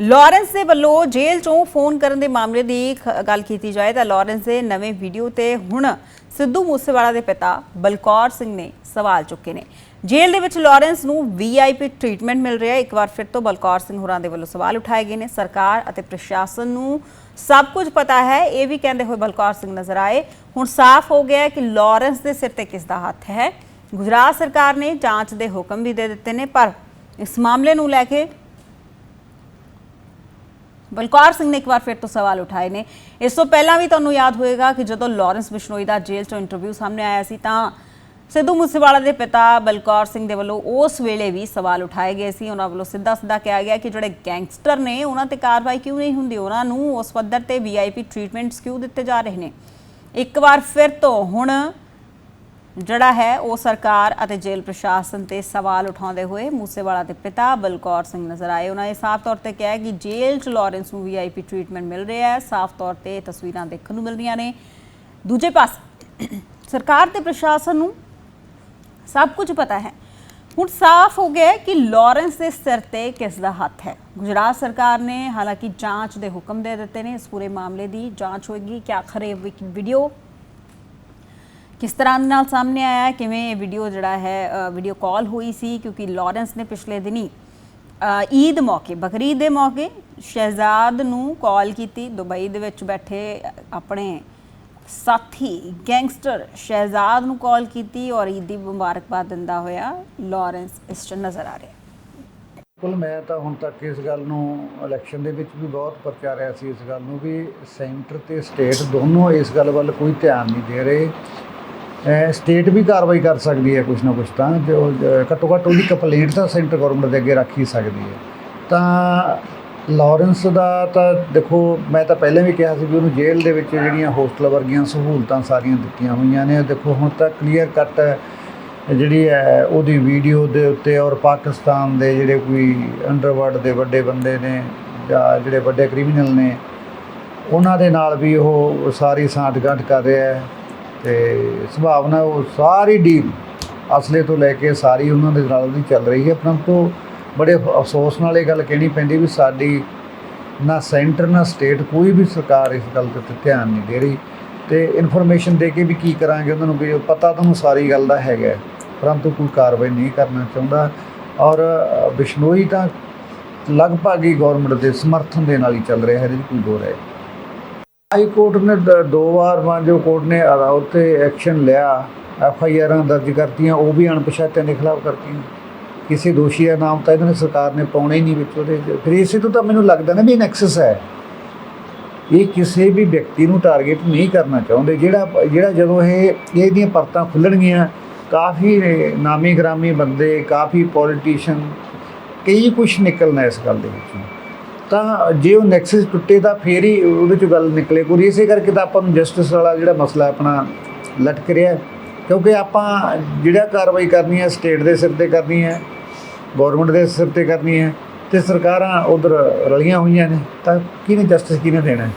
Lawrence ਦੇ ਵੱਲੋਂ ਜੇਲ੍ਹ ਚੋਂ ਫੋਨ ਕਰਨ ਦੇ ਮਾਮਲੇ ਦੀ ਖ- ਗੱਲ ਕੀਤੀ ਜਾਏ ਤਾਂ ਲਾਰੈਂਸ ਦੇ ਨਵੇਂ ਵੀਡੀਓ ਤੇ ਹੁਣ ਸਿੱਧੂ ਮੂਸੇਵਾਲਾ ਦੇ ਪਿਤਾ ਬਲਕੌਰ ਸਿੰਘ ਨੇ ਸਵਾਲ ਚੁੱਕੇ ਨੇ। ਜੇਲ੍ਹ ਦੇ ਵਿੱਚ ਲਾਰੈਂਸ ਨੂੰ ਵੀਆਈਪੀ ਟ੍ਰੀਟਮੈਂਟ ਮਿਲ ਰਿਹਾ ਹੈ। ਇੱਕ ਵਾਰ ਫਿਰ ਤੋਂ ਬਲਕੌਰ ਸਿੰਘ ਹੋਰਾਂ ਦੇ ਵੱਲੋਂ ਸਵਾਲ ਉਠਾਏ ਗਏ ਨੇ। ਸਰਕਾਰ ਅਤੇ ਪ੍ਰਸ਼ਾਸਨ ਨੂੰ ਸਭ ਕੁਝ ਪਤਾ ਹੈ। ਇਹ ਵੀ ਕਹਿੰਦੇ ਹੋਏ ਬਲਕੌਰ ਸਿੰਘ ਨਜ਼ਰ ਆਏ। ਹੁਣ ਸਾਫ਼ ਹੋ ਗਿਆ ਕਿ ਲਾਰੈਂਸ ਦੇ ਸਿਰ ਤੇ ਕਿਸ ਦਾ ਹੱਥ ਹੈ। ਗੁਜਰਾਤ ਸਰਕਾਰ ਨੇ ਜਾਂਚ ਦੇ ਹੁਕਮ ਵੀ ਦੇ ਦਿੱਤੇ ਨੇ, ਪਰ ਇਸ ਮਾਮਲੇ ਨੂੰ ਲੈ ਕੇ ਬਲਕੌਰ ਸਿੰਘ ਨੇ ਇੱਕ ਵਾਰ ਫਿਰ ਤੋਂ ਸਵਾਲ ਉਠਾਏ ਨੇ। ਇਸ ਤੋਂ ਪਹਿਲਾਂ ਵੀ ਤੁਹਾਨੂੰ ਯਾਦ ਹੋਵੇਗਾ ਕਿ ਜਦੋਂ ਲਾਰੈਂਸ ਬਿਸ਼ਨੋਈ ਦਾ ਜੇਲ੍ਹ ਚੋਂ ਇੰਟਰਵਿਊ ਸਾਹਮਣੇ ਆਇਆ ਸੀ ਤਾਂ ਸਿੱਧੂ ਮੂਸੇਵਾਲਾ ਦੇ ਪਿਤਾ ਬਲਕੌਰ ਸਿੰਘ ਦੇ ਵੱਲੋਂ ਉਸ ਵੇਲੇ ਵੀ ਸਵਾਲ ਉਠਾਏ ਗਏ ਸੀ। ਉਹਨਾਂ ਵੱਲੋਂ ਸਿੱਧਾ ਸਿੱਧਾ ਕਿਹਾ ਗਿਆ ਕਿ ਜਿਹੜੇ ਗੈਂਗਸਟਰ ਨੇ, ਉਹਨਾਂ ਤੇ ਕਾਰਵਾਈ ਕਿਉਂ ਨਹੀਂ ਹੁੰਦੀ? ਉਹਨਾਂ ਨੂੰ ਉਸ ਪੱਧਰ ਤੇ ਵੀਆਈਪੀ ਟ੍ਰੀਟਮੈਂਟਸ ਕਿਉਂ ਦਿੱਤੇ ਜਾ ਰਹੇ ਨੇ? ਇੱਕ ਵਾਰ ਫਿਰ ਤੋਂ ਹੁਣ ਜਿਹੜਾ ਹੈ, ਉਹ ਸਰਕਾਰ ਅਤੇ ਜੇਲ੍ਹ ਪ੍ਰਸ਼ਾਸਨ ਤੇ ਸਵਾਲ ਉਠਾਉਂਦੇ ਹੋਏ ਮੂਸੇਵਾਲਾ ਦੇ ਪਿਤਾ ਬਲਕੌਰ ਸਿੰਘ ਨਜ਼ਰ ਆਏ। ਉਹਨਾਂ ਨੇ ਸਾਫ਼ ਤੌਰ ਤੇ ਕਿਹਾ ਕਿ ਜੇਲ੍ਹ 'ਚ ਲਾਰੈਂਸ ਨੂੰ ਵੀਆਈਪੀ ਟ੍ਰੀਟਮੈਂਟ ਮਿਲ ਰਿਹਾ ਹੈ। ਸਾਫ਼ ਤੌਰ ਤੇ ਤਸਵੀਰਾਂ ਦੇਖਣ ਨੂੰ ਮਿਲ ਰਹੀਆਂ ਨੇ। ਦੂਜੇ ਪਾਸੇ, ਸਰਕਾਰ ਤੇ ਪ੍ਰਸ਼ਾਸਨ ਨੂੰ ਸਭ ਕੁਝ ਪਤਾ ਹੈ। ਹੁਣ ਸਾਫ਼ ਹੋ ਗਿਆ ਕਿ ਲਾਰੈਂਸ ਦੇ ਸਿਰ ਤੇ ਕਿਸ ਦਾ ਹੱਥ ਹੈ। ਗੁਜਰਾਤ ਸਰਕਾਰ ਨੇ ਹਾਲਾਂਕਿ ਜਾਂਚ ਦੇ ਹੁਕਮ ਦੇ ਦਿੱਤੇ ਨੇ। ਇਸ ਪੂਰੇ ਮਾਮਲੇ ਦੀ ਜਾਂਚ ਹੋਏਗੀ। ਕਿ ਆਖਰ ਇਹ ਵਿਕ- ਵੀਡੀਓ ਕਿਸ ਤਰ੍ਹਾਂ ਦੇ ਨਾਲ ਸਾਹਮਣੇ ਆਇਆ, ਕਿਵੇਂ ਇਹ ਵੀਡੀਓ ਜਿਹੜਾ ਹੈ ਵੀਡੀਓ ਕਾਲ ਹੋਈ ਸੀ? ਕਿਉਂਕਿ ਲਾਰੈਂਸ ਨੇ ਪਿਛਲੇ ਦਿਨੀ ਈਦ ਮੌਕੇ, ਬਕਰੀਦ ਦੇ ਮੌਕੇ ਸ਼ਹਿਜ਼ਾਦ ਨੂੰ ਕਾਲ ਕੀਤੀ। ਦੁਬਈ ਦੇ ਵਿੱਚ ਬੈਠੇ ਆਪਣੇ ਸਾਥੀ ਗੈਂਗਸਟਰ ਸ਼ਹਿਜ਼ਾਦ ਨੂੰ ਕਾਲ ਕੀਤੀ ਔਰ ਈਦ ਦੀ ਮੁਬਾਰਕਬਾਦ ਦਿੰਦਾ ਹੋਇਆ ਲਾਰੈਂਸ ਇਸ 'ਚ ਨਜ਼ਰ ਆ ਰਿਹਾ। ਬਿਲਕੁਲ, ਮੈਂ ਤਾਂ ਹੁਣ ਤੱਕ ਇਸ ਗੱਲ ਨੂੰ ਇਲੈਕਸ਼ਨ ਦੇ ਵਿੱਚ ਵੀ ਬਹੁਤ ਪ੍ਰਚਾਰਿਆ ਸੀ, ਇਸ ਗੱਲ ਨੂੰ ਵੀ ਸੈਂਟਰ ਤੇ ਸਟੇਟ ਦੋਨੋਂ ਇਸ ਗੱਲ ਵੱਲ ਕੋਈ ਧਿਆਨ ਨਹੀਂ ਦੇ ਰਹੇ। ਸਟੇਟ ਵੀ ਕਾਰਵਾਈ ਕਰ ਸਕਦੀ ਹੈ ਕੁਛ ਨਾ ਕੁਛ ਤਾਂ ਜੋ ਅਹ, ਘੱਟੋ ਘੱਟ ਉਹਦੀ ਕੰਪਲੇਂਟ ਤਾਂ ਸੈਂਟਰ ਗਵਰਨਮੈਂਟ ਦੇ ਅੱਗੇ ਰੱਖ ਹੀ ਸਕਦੀ ਹੈ। ਤਾਂ ਲਾਰੈਂਸ ਦਾ ਤਾਂ ਦੇਖੋ ਮੈਂ ਤਾਂ ਪਹਿਲਾਂ ਵੀ ਕਿਹਾ ਸੀ ਵੀ ਉਹਨੂੰ ਜੇਲ੍ਹ ਦੇ ਵਿੱਚ ਜਿਹੜੀਆਂ ਹੋਸਟਲ ਵਰਗੀਆਂ ਸਹੂਲਤਾਂ ਸਾਰੀਆਂ ਦਿੱਤੀਆਂ ਹੋਈਆਂ ਨੇ। ਦੇਖੋ ਹੁਣ ਤਾਂ ਕਲੀਅਰ ਕੱਟ ਜਿਹੜੀ ਹੈ ਉਹਦੀ ਵੀਡੀਓ ਦੇ ਉੱਤੇ ਔਰ ਪਾਕਿਸਤਾਨ ਦੇ ਜਿਹੜੇ ਕੋਈ ਅੰਡਰਵਰਲਡ ਦੇ ਵੱਡੇ ਬੰਦੇ ਨੇ ਜਾਂ ਜਿਹੜੇ ਵੱਡੇ ਕ੍ਰਿਮੀਨਲ ਨੇ ਉਹਨਾਂ ਦੇ ਨਾਲ ਵੀ ਉਹ ਸਾਰੀ ਸਾਂਠ ਗਾਂਠ ਕਰ ਰਿਹਾ ਹੈ। ਤੇ ਸੁਭਾਵਨਾ ਉਹ ਸਾਰੀ ਡੀਲ ਅਸਲੇ ਤੋਂ ਲੈ ਕੇ ਸਾਰੀ ਉਹਨਾਂ ਦੇ ਨਾਲ ਦੀ ਚੱਲ ਰਹੀ ਹੈ। ਪਰੰਤੂ ਬੜੇ ਅਫਸੋਸ ਨਾਲ ਇਹ ਗੱਲ ਕਹਿਣੀ ਪੈਂਦੀ ਵੀ ਸਾਡੀ ਨਾ ਸੈਂਟਰ, ਨਾ ਸਟੇਟ ਕੋਈ ਵੀ ਸਰਕਾਰ ਇਸ ਗੱਲ ਤੇ ਧਿਆਨ ਨਹੀਂ ਦੇ ਰਹੀ ਤੇ ਇਨਫੋਰਮੇਸ਼ਨ ਦੇ ਕੇ ਵੀ ਕੀ ਕਰਾਂਗੇ ਉਹਨਾਂ ਨੂੰ ਵੀ ਪਤਾ ਤੁਹਾਨੂੰ ਸਾਰੀ ਗੱਲ ਦਾ ਹੈਗਾ ਪਰੰਤੂ ਕੋਈ ਕਾਰਵਾਈ ਨਹੀਂ ਕਰਨਾ ਚਾਹੁੰਦਾ ਔਰ ਬਿਸ਼ਨੋਈ ਤਾਂ ਲਗਭਗ ਹੀ ਗਵਰਨਮੈਂਟ ਦੇ ਸਮਰਥਨ ਦੇ ਨਾਲ ਹੀ ਚੱਲ ਰਿਹਾ ਹੈ, ਇਹਦੇ ਕੋਈ ਦੋ ਹੈ। ਹਾਈ ਕੋਰਟ ਨੇ ਦੋ ਵਾਰ ਮਾਨਜੋ ਕੋਰਟ ਨੇ ਅਦਾਲਤ ਤੇ ਐਕਸ਼ਨ ਲਿਆ, ਐਫ ਆਈ ਆਰਾਂ ਦਰਜ ਕਰਤੀਆਂ, ਉਹ ਵੀ ਅਣਪਛਾਤਿਆਂ ਦੇ ਖਿਲਾਫ ਕਰਤੀਆਂ। ਕਿਸੇ ਦੋਸ਼ੀ ਦਾ ਨਾਮ ਤਾਂ ਇਹਨਾਂ ਨੇ ਸਰਕਾਰ ਨੇ ਪਾਉਣਾ ਹੀ ਨਹੀਂ ਵਿੱਚ ਉਹਦੇ 'ਚ। ਫਿਰ ਇਸੇ ਤੋਂ ਤਾਂ ਮੈਨੂੰ ਲੱਗਦਾ ਨਾ ਵੀ ਨੈਕਸਸ ਹੈ। ਇਹ ਕਿਸੇ ਵੀ ਵਿਅਕਤੀ ਨੂੰ ਟਾਰਗੇਟ ਨਹੀਂ ਕਰਨਾ ਚਾਹੁੰਦੇ। ਜਿਹੜਾ ਜਿਹੜਾ ਜਦੋਂ ਇਹ ਇਹਦੀਆਂ ਪਰਤਾਂ ਖੁੱਲਣਗੀਆਂ ਕਾਫੀ ਨਾਮੀ ਗ੍ਰਾਮੀ ਬੰਦੇ, ਕਾਫੀ ਪੋਲੀਟੀਸ਼ੀਅਨ ਕਈ ਕੁਝ ਨਿਕਲਣਾ ਇਸ ਗੱਲ ਦੇ ਵਿੱਚੋਂ। ਤਾਂ ਜੇ ਉਹ ਨੈਕਸਸ ਟੁੱਟੇ ਤਾਂ ਫੇਰ ਹੀ ਉਹਦੇ 'ਚੋਂ ਗੱਲ ਨਿਕਲੇ ਕੋਈ। ਇਸੇ ਕਰਕੇ ਤਾਂ ਆਪਾਂ ਨੂੰ ਜਸਟਿਸ ਵਾਲਾ ਜਿਹੜਾ ਮਸਲਾ ਆਪਣਾ ਲਟਕ ਰਿਹਾ ਕਿਉਂਕਿ ਆਪਾਂ ਜਿਹੜਾ ਕਾਰਵਾਈ ਕਰਨੀ ਹੈ ਸਟੇਟ ਦੇ ਸਿਰ ਤੇ ਕਰਨੀ ਹੈ ਗਵਰਨਮੈਂਟ ਦੇ ਸਿਰ ਤੇ ਕਰਨੀ ਹੈ ਤੇ ਸਰਕਾਰਾਂ ਉਧਰ ਰਲੀਆਂ ਹੋਈਆਂ ਨੇ, ਤਾਂ ਕਿਹਨੇ ਜਸਟਿਸ ਕਿਹਨੇ ਦੇਣਾ ਹੈ?